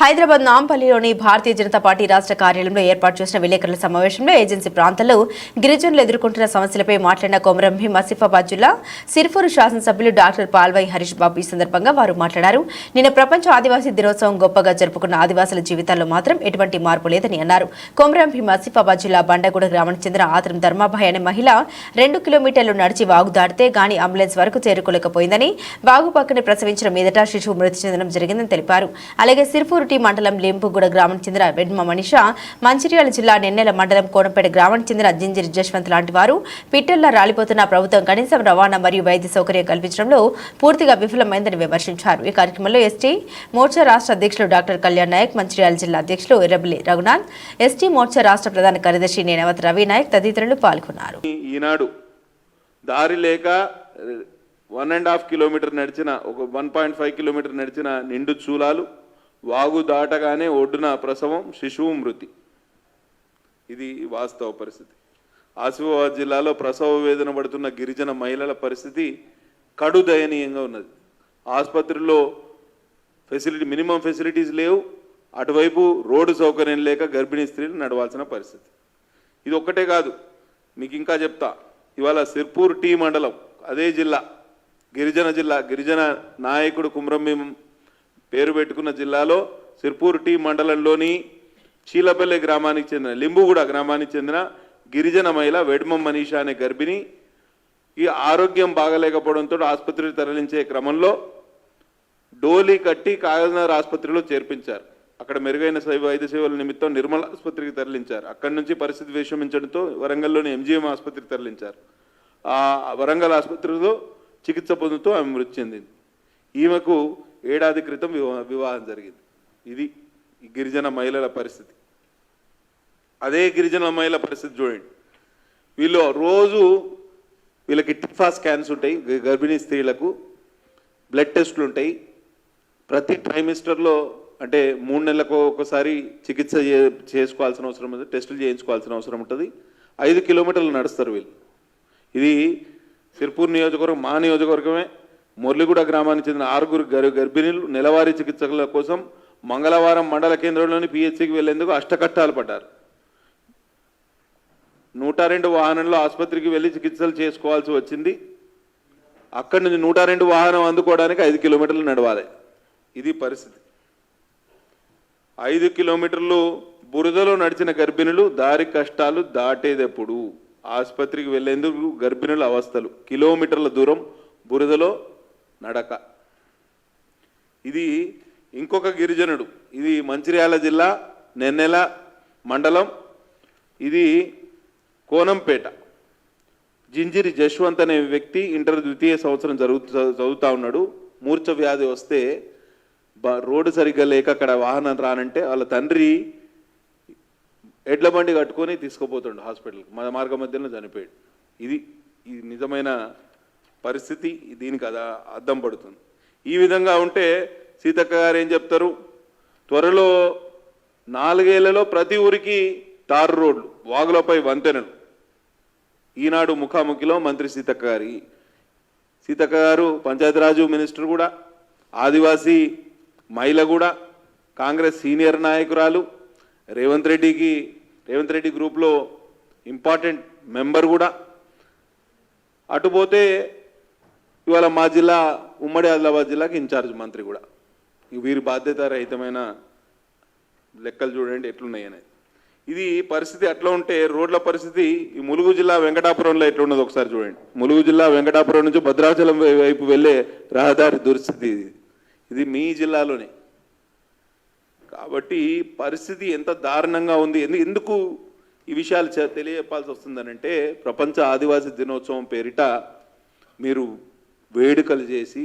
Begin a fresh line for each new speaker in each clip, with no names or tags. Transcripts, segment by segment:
హైదరాబాద్ నాంపల్లిలోని భారతీయ జనతా పార్టీ రాష్ట్ర కార్యాలయంలో ఏర్పాటు చేసిన విలేకరుల సమావేశంలో ఏజెన్సీ ప్రాంతాల్లో గిరిజనులు ఎదుర్కొంటున్న సమస్యలపై మాట్లాడిన కొమరం భీం ఆసిఫాబాద్ జిల్లా సిర్పూరు శాసనసభ్యులు డాక్టర్ పాల్వై హరీష్ బాబు ఈ సందర్భంగా వారు మాట్లాడారు. నిన్న ప్రపంచ ఆదివాసీ దినోత్సవం గొప్పగా జరుపుకున్న ఆదివాసుల జీవితాల్లో మాత్రం ఎటువంటి మార్పు లేదని అన్నారు. కొమరం భీం ఆసిఫాబాద్ జిల్లా బండగూడ గ్రామానికి చెందిన ఆతరం ధర్మాభాయ్ అనే మహిళ రెండు కిలోమీటర్లు నడిచి వాగు దాటితే గాని అంబులెన్స్ వరకు చేరుకోలేకపోయిందని వాగు పక్కనే ప్రసవించిన మీదట శిశువు మృతి చెందడం జరిగిందని తెలిపారు. అలాగే సిర్పూరుటి మండలం లింపుగూడ గ్రామానికి చెందిన వెడ్మ మనిష మంచిర్యాల జిల్లా నెన్నెల మండలం కోనపేట గ్రామానికి చెందిన జింజిరి జశ్వంత్ లాంటి వారు పిట్టల్లా రాలిపోతున్న ప్రభుత్వం కనీసం రవాణా మరియు వైద్య సౌకర్యం కల్పించడంలో పూర్తిగా విఫలమైందని విమర్శించారు. ఈ కార్యక్రమంలో ఎస్టీ మోర్చా రాష్ట్ర అధ్యక్షులు డాక్టర్ కళ్యాణ్ నాయక్ మంచిర్యాల జిల్లా అధ్యక్షులు ఎర్రబిల్లి రఘునాథ్ ఎస్టీ మోర్చా రాష్ట్ర ప్రధాన కార్యదర్శి నేనవత్ రవి నాయక్ తదితరులు పాల్గొన్నారు.
ఈనాడు దారి లేక వన్ అండ్ హాఫ్ కిలోమీటర్ నడిచిన ఒక వన్ పాయింట్ ఫైవ్ కిలోమీటర్ నడిచిన నిండు చూలాలు వాగు దాటగానే ఒడ్డున ప్రసవం శిశువు మృతి. ఇది వాస్తవ పరిస్థితి. ఆసిఫాబాద్ జిల్లాలో ప్రసవ వేదన పడుతున్న గిరిజన మహిళల పరిస్థితి కడు దయనీయంగా ఉన్నది. ఆసుపత్రిలో ఫెసిలిటీ మినిమం ఫెసిలిటీస్ లేవు. అటువైపు రోడ్డు సౌకర్యం లేక గర్భిణీ స్త్రీలు నడవాల్సిన పరిస్థితి. ఇది ఒక్కటే కాదు మీకు ఇంకా చెప్తా. ఇవాళ సిర్పూర్ టీ మండలం అదే జిల్లా గిరిజన జిల్లా గిరిజన నాయకుడు కుమ్రంభీం పేరు పెట్టుకున్న జిల్లాలో సిర్పూర్ టీ మండలంలోని చీలపల్లె గ్రామానికి చెందిన లింబుగూడ గ్రామానికి చెందిన గిరిజన మహిళ వెడ్మ మనీషా అనే గర్భిణి ఈ ఆరోగ్యం బాగలేకపోవడంతో ఆసుపత్రికి తరలించే క్రమంలో డోలీ కట్టి కాగజనగర్ ఆసుపత్రిలో చేర్పించారు. అక్కడ మెరుగైన సేవ వైద్య సేవల నిమిత్తం నిర్మల్ ఆసుపత్రికి తరలించారు. అక్కడి నుంచి పరిస్థితి విషమించడంతో వరంగల్లోని ఎంజీఎం ఆసుపత్రికి తరలించారు. ఆ వరంగల్ ఆసుపత్రిలో చికిత్స పొందుతూ ఆమె మృతి చెందింది. ఈమెకు ఏడాది క్రితం వివాహం జరిగింది. ఇది గిరిజన మహిళల పరిస్థితి. అదే గిరిజన మహిళల పరిస్థితి చూడండి. వీళ్ళు రోజు వీళ్ళకి టిఫా స్కాన్స్ ఉంటాయి గర్భిణీ స్త్రీలకు. బ్లడ్ టెస్టులు ఉంటాయి. ప్రతి ట్రైమిస్టర్లో అంటే మూడు నెలలకు ఒకసారి చికిత్స చేసుకోవాల్సిన అవసరం ఉంటుంది టెస్టులు చేయించుకోవాల్సిన అవసరం ఉంటుంది. ఐదు కిలోమీటర్లు నడుస్తారు వీళ్ళు. ఇది సిర్పూర్ నియోజకవర్గం మా నియోజకవర్గమే. మురళిగూడ గ్రామానికి చెందిన ఆరుగురు గర్ గర్భిణీలు నెలవారీ చికిత్సల కోసం మంగళవారం మండల కేంద్రంలోని పిహెచ్సికి వెళ్ళేందుకు అష్టకట్టాలు పడ్డారు. నూట రెండు వాహనంలో ఆసుపత్రికి వెళ్ళి చికిత్సలు చేసుకోవాల్సి వచ్చింది. అక్కడి నుంచి నూట రెండు వాహనం అందుకోవడానికి ఐదు కిలోమీటర్లు నడవాలి. ఇది పరిస్థితి. ఐదు కిలోమీటర్లు బురదలో నడిచిన గర్భిణులు దారి కష్టాలు దాటేదెప్పుడు? ఆసుపత్రికి వెళ్ళేందుకు గర్భిణుల అవస్థలు. కిలోమీటర్ల దూరం బురదలో నడక. ఇది ఇంకొక గిరిజనుడు. ఇది మంచిర్యాల జిల్లా నెన్నెల మండలం. ఇది కోనంపేట. జింజిరి జశ్వంత్ అనే వ్యక్తి ఇంటర్ ద్వితీయ సంవత్సరం జరుగుతూ చదువుతా ఉన్నాడు. మూర్ఛ వ్యాధి వస్తే రోడ్డు సరిగ్గా లేక అక్కడ వాహనం రానంటే వాళ్ళ తండ్రి ఎడ్ల బండి కట్టుకొని తీసుకుపోతుండు హాస్పిటల్కి. మన మార్గ మధ్యలో చనిపోయాడు. ఇది ఇది నిజమైన పరిస్థితి దీనికి అద అద్దం పడుతుంది. ఈ విధంగా ఉంటే సీతక్క గారు ఏం చెప్తారు? త్వరలో నాలుగేళ్ళలో ప్రతి ఊరికి తారు రోడ్లు వాగులపై వంతెనలు. ఈనాడు ముఖాముఖిలో మంత్రి సీతక్క గారి సీతక్క గారు పంచాయతీరాజు మినిస్టర్ కూడా ఆదివాసీ మహిళ కూడా కాంగ్రెస్ సీనియర్ నాయకురాలు రేవంత్ రెడ్డికి రేవంత్ రెడ్డి గ్రూప్లో ఇంపార్టెంట్ మెంబర్ కూడా. అటుపోతే ఇవాళ మా జిల్లా ఉమ్మడి ఆదిలాబాద్ జిల్లాకి ఇన్ఛార్జ్ మంత్రి కూడా. వీరి బాధ్యత రహితమైన లెక్కలు చూడండి ఎట్లున్నాయి అనేది. ఇది పరిస్థితి అట్లా ఉంటే రోడ్ల పరిస్థితి ఈ ములుగు జిల్లా వెంకటాపురంలో ఎట్లున్నది ఒకసారి చూడండి. ములుగు జిల్లా వెంకటాపురం నుంచి భద్రాచలం వైపు వెళ్ళే రహదారి దుస్థితి ఇది. ఇది మీ జిల్లాలోనే. కాబట్టి పరిస్థితి ఎంత దారుణంగా ఉంది ఎందుకు ఈ విషయాలు చె- తెలియజెప్పాల్సి వస్తుందనంటే ప్రపంచ ఆదివాసీ దినోత్సవం పేరిట మీరు వేడుకలు చేసి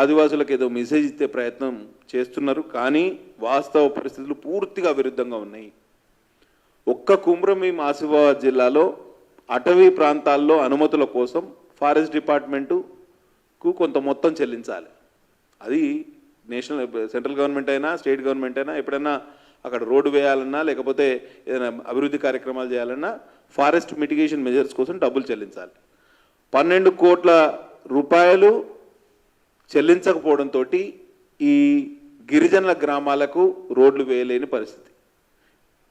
ఆదివాసులకు ఏదో మెసేజ్ ఇచ్చే ప్రయత్నం చేస్తున్నారు. కానీ వాస్తవ పరిస్థితులు పూర్తిగా విరుద్ధంగా ఉన్నాయి. ఒక్క కుమ్రమీం ఆసిఫాబాద్ జిల్లాలో అటవీ ప్రాంతాల్లో అనుమతుల కోసం ఫారెస్ట్ డిపార్ట్మెంటుకు కొంత మొత్తం చెల్లించాలి. అది నేషనల్ సెంట్రల్ గవర్నమెంట్ అయినా స్టేట్ గవర్నమెంట్ అయినా ఎప్పుడైనా అక్కడ రోడ్డు వేయాలన్నా లేకపోతే ఏదైనా అభివృద్ధి కార్యక్రమాలు చేయాలన్నా ఫారెస్ట్ మిటిగేషన్ మెజర్స్ కోసం డబ్బులు చెల్లించాలి. పన్నెండు కోట్ల రూపాయలు చెల్లించకపోవడంతో ఈ గిరిజనుల గ్రామాలకు రోడ్లు వేయలేని పరిస్థితి.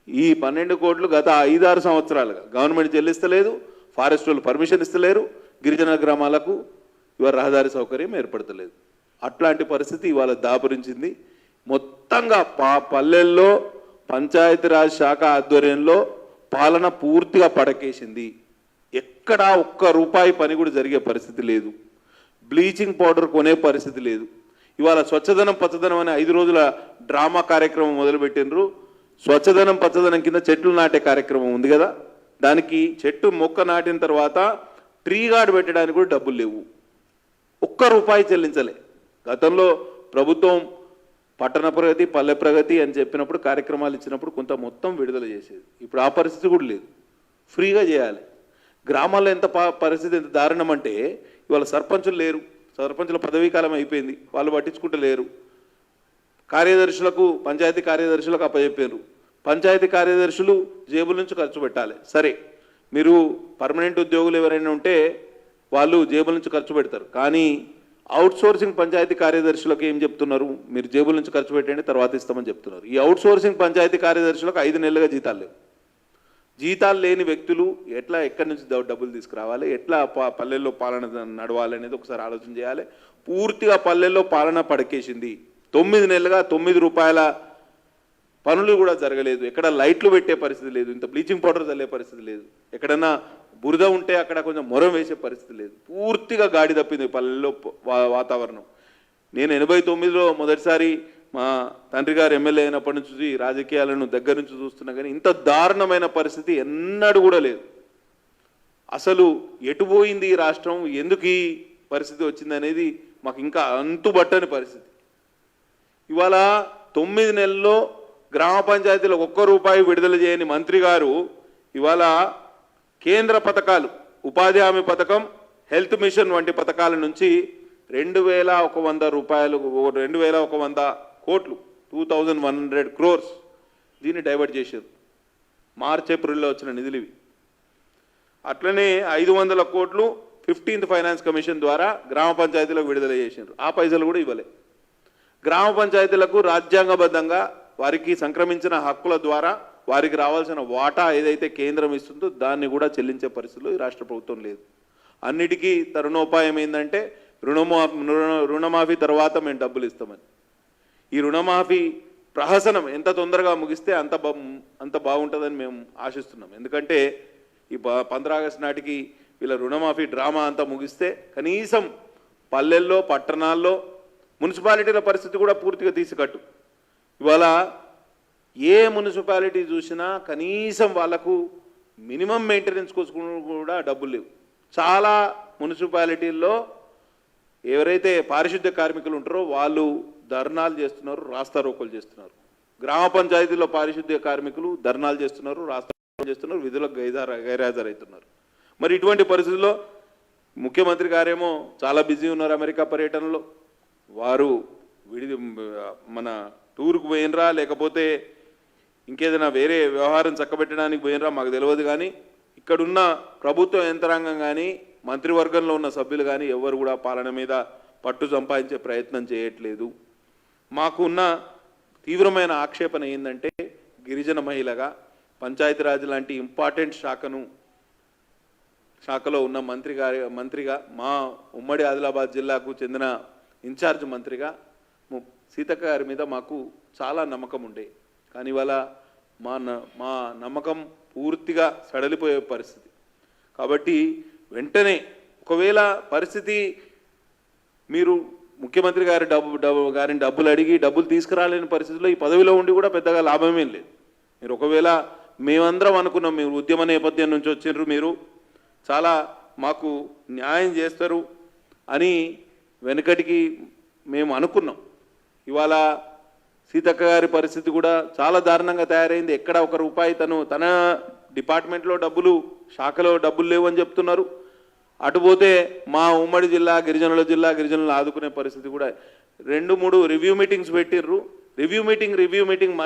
ఈ పన్నెండు కోట్లు గత ఐదారు సంవత్సరాలుగా గవర్నమెంట్ చెల్లిస్తలేదు ఫారెస్ట్ వాళ్ళు పర్మిషన్ ఇస్తలేరు గిరిజన గ్రామాలకు ఇవాళ రహదారి సౌకర్యం ఏర్పడతలేదు. అట్లాంటి పరిస్థితి ఇవాళ దాపురించింది. మొత్తంగా పా పల్లెల్లో పంచాయతీరాజ్ శాఖ ఆధ్వర్యంలో పాలన పూర్తిగా పడకేసింది. ఎక్కడా ఒక్క రూపాయి పని కూడా జరిగే పరిస్థితి లేదు. బ్లీచింగ్ పౌడర్ కొనే పరిస్థితి లేదు. ఇవాళ స్వచ్ఛదనం పచ్చదనం అనే ఐదు రోజుల డ్రామా కార్యక్రమం మొదలుపెట్టినరు స్వచ్ఛదనం పచ్చదనం కింద చెట్లు నాటే కార్యక్రమం ఉంది కదా? దానికి చెట్టు మొక్క నాటిన తర్వాత ట్రీ గార్డ్ పెట్టడానికి కూడా డబ్బులు లేవు. ఒక్క రూపాయి చెల్లించలే. గతంలో ప్రభుత్వం పట్టణ ప్రగతి పల్లె ప్రగతి అని చెప్పినప్పుడు కార్యక్రమాలు ఇచ్చినప్పుడు కొంత మొత్తం విడుదల చేసేది. ఇప్పుడు ఆ పరిస్థితి కూడా లేదు. ఫ్రీగా చేయాలి. గ్రామాల్లో ఎంత ప- పరిస్థితి ఎంత దారుణం అంటే ఇవాళ సర్పంచులు లేరు. సర్పంచుల పదవీ కాలం అయిపోయింది. వాళ్ళు పట్టించుకుంటూ లేరు. కార్యదర్శులకు పంచాయతీ కార్యదర్శులకు అప్పచెప్పారు. పంచాయతీ కార్యదర్శులు జేబుల నుంచి ఖర్చు పెట్టాలి. సరే మీరు పర్మనెంట్ ఉద్యోగులు ఎవరైనా ఉంటే వాళ్ళు జేబుల నుంచి ఖర్చు పెడతారు. కానీ అవుట్సోర్సింగ్ పంచాయతీ కార్యదర్శులకు ఏం చెప్తున్నారు? మీరు జేబుల నుంచి ఖర్చు పెట్టండి తర్వాత ఇస్తామని చెప్తున్నారు. ఈ అవుట్ సోర్సింగ్ పంచాయతీ కార్యదర్శులకు ఐదు నెలలుగా జీతాలు లేవు. జీతాలు లేని వ్యక్తులు ఎట్లా ఎక్కడి నుంచి డబ్బులు తీసుకురావాలి? ఎట్లా పల్లెల్లో పాలన నడవాలి అనేది ఒకసారి ఆలోచన చేయాలి. పూర్తిగా పల్లెల్లో పాలన పడకేసింది. తొమ్మిది నెలలుగా తొమ్మిది రూపాయల పనులు కూడా జరగలేదు. ఎక్కడ లైట్లు పెట్టే పరిస్థితి లేదు. ఇంత బ్లీచింగ్ పౌడర్ చల్లే పరిస్థితి లేదు. ఎక్కడన్నా బురద ఉంటే అక్కడ కొంచెం మొరం వేసే పరిస్థితి లేదు. పూర్తిగా గాడి తప్పింది పల్లెల్లో వాతావరణం. నేను ఎనభై తొమ్మిదిలో మొదటిసారి మా తండ్రి గారు ఎమ్మెల్యే అయినప్పటి నుంచి చూసి రాజకీయాలను దగ్గర నుంచి చూస్తున్నా కానీ ఇంత దారుణమైన పరిస్థితి ఎన్నడూ కూడా లేదు. అసలు ఎటు పోయింది ఈ రాష్ట్రం? ఎందుకు ఈ పరిస్థితి వచ్చింది అనేది మాకు ఇంకా అంతుబట్టని పరిస్థితి. ఇవాళ తొమ్మిది నెలల్లో గ్రామ పంచాయతీలో ఒక్క రూపాయి విడుదల చేయని మంత్రి గారు ఇవాళ కేంద్ర పథకాలు ఉపాధి హామీ పథకం హెల్త్ మిషన్ వంటి పథకాల నుంచి రెండు వేల ఒక వంద రూపాయలు రెండు వేల ఒక వంద కోట్లు two thousand one hundred crores దీన్ని డైవర్ట్ చేశారు. మార్చ్ ఏప్రిల్లో వచ్చిన నిధులు ఇవి అట్లనే ఐదు వందల కోట్లు ఫిఫ్టీన్త్ ఫైనాన్స్ కమిషన్ ద్వారా గ్రామ పంచాయతీలకు విడుదల చేసినారు ఆ పైసలు కూడా ఇవ్వలే. గ్రామ పంచాయతీలకు రాజ్యాంగబద్ధంగా వారికి సంక్రమించిన హక్కుల ద్వారా వారికి రావాల్సిన వాటా ఏదైతే కేంద్రం ఇస్తుందో దాన్ని కూడా చెల్లించే పరిస్థితులు ఈ రాష్ట్ర ప్రభుత్వం లేదు. అన్నిటికీ తరుణోపాయం ఏంటంటే రుణమా రుణమాఫీ తర్వాత మేము డబ్బులు ఇస్తామని. ఈ రుణమాఫీ ప్రహసనం ఎంత తొందరగా ముగిస్తే అంత అంత బాగుంటుందని మేము ఆశిస్తున్నాం. ఎందుకంటే ఈ ప- పంద్రా ఆగస్టు నాటికి వీళ్ళ రుణమాఫీ డ్రామా అంతా ముగిస్తే కనీసం పల్లెల్లో పట్టణాల్లో మున్సిపాలిటీల పరిస్థితి కూడా పూర్తిగా తీసికట్టు. ఇవాళ ఏ మున్సిపాలిటీ చూసినా కనీసం వాళ్ళకు మినిమం మెయింటెనెన్స్ కోసం కూడా డబ్బులు లేవు. చాలా మున్సిపాలిటీల్లో ఎవరైతే పారిశుద్ధ్య కార్మికులు ఉంటారో వాళ్ళు ధర్నాలు చేస్తున్నారు రాస్తారోకోలు చేస్తున్నారు. గ్రామ పంచాయతీలో పారిశుద్ధ్య కార్మికులు ధర్నాలు చేస్తున్నారు రాస్తారోకలు చేస్తున్నారు విధులకు గైదార గైరాజరైతున్నారు. మరి ఇటువంటి పరిస్థితుల్లో ముఖ్యమంత్రి గారేమో చాలా బిజీ ఉన్నారు అమెరికా పర్యటనలో. వారు విడిది మన టూర్కు పోయినరా లేకపోతే ఇంకేదైనా వేరే వ్యవహారం చక్కబెట్టడానికి పోయినరా మాకు తెలియదు కానీ ఇక్కడున్న ప్రభుత్వ యంత్రాంగం కానీ మంత్రివర్గంలో ఉన్న సభ్యులు కానీ ఎవరు కూడా పాలన మీద పట్టు సంపాదించే ప్రయత్నం చేయట్లేదు. మాకు ఉన్న తీవ్రమైన ఆక్షేపణ ఏంటంటే గిరిజన మహిళగా పంచాయతీరాజ్ లాంటి ఇంపార్టెంట్ శాఖను శాఖలో ఉన్న మంత్రి గారి మంత్రిగా మా ఉమ్మడి ఆదిలాబాద్ జిల్లాకు చెందిన ఇన్ఛార్జ్ మంత్రిగా సీతక్క గారి మీద మాకు చాలా నమ్మకం ఉండే. కానీ ఇవాళ మా న- మా నమ్మకం పూర్తిగా సడలిపోయే పరిస్థితి. కాబట్టి వెంటనే ఒకవేళ పరిస్థితి మీరు ముఖ్యమంత్రి గారి డబ్బు డబ్బు గారిని డబ్బులు అడిగి డబ్బులు తీసుకురాలేని పరిస్థితిలో ఈ పదవిలో ఉండి కూడా పెద్దగా లాభమేం లేదు. మీరు ఒకవేళ మేమందరం అనుకున్నాం మీరు ఉద్యమ నేపథ్యం నుంచి వచ్చిండ్రు మీరు చాలా మాకు న్యాయం చేస్తారు అని వెనకటికి మేము అనుకున్నాం. ఇవాళ సీతక్క గారి పరిస్థితి కూడా చాలా దారుణంగా తయారైంది. ఎక్కడ ఒక రూపాయి తను తన డిపార్ట్మెంట్లో డబ్బులు శాఖలో డబ్బులు లేవు అని చెప్తున్నారు. అటుపోతే మా ఉమ్మడి జిల్లా గిరిజనుల జిల్లా గిరిజనులు ఆదుకునే పరిస్థితి కూడా రెండు మూడు రివ్యూ మీటింగ్స్ పెట్టిర్రు. Review meeting review meeting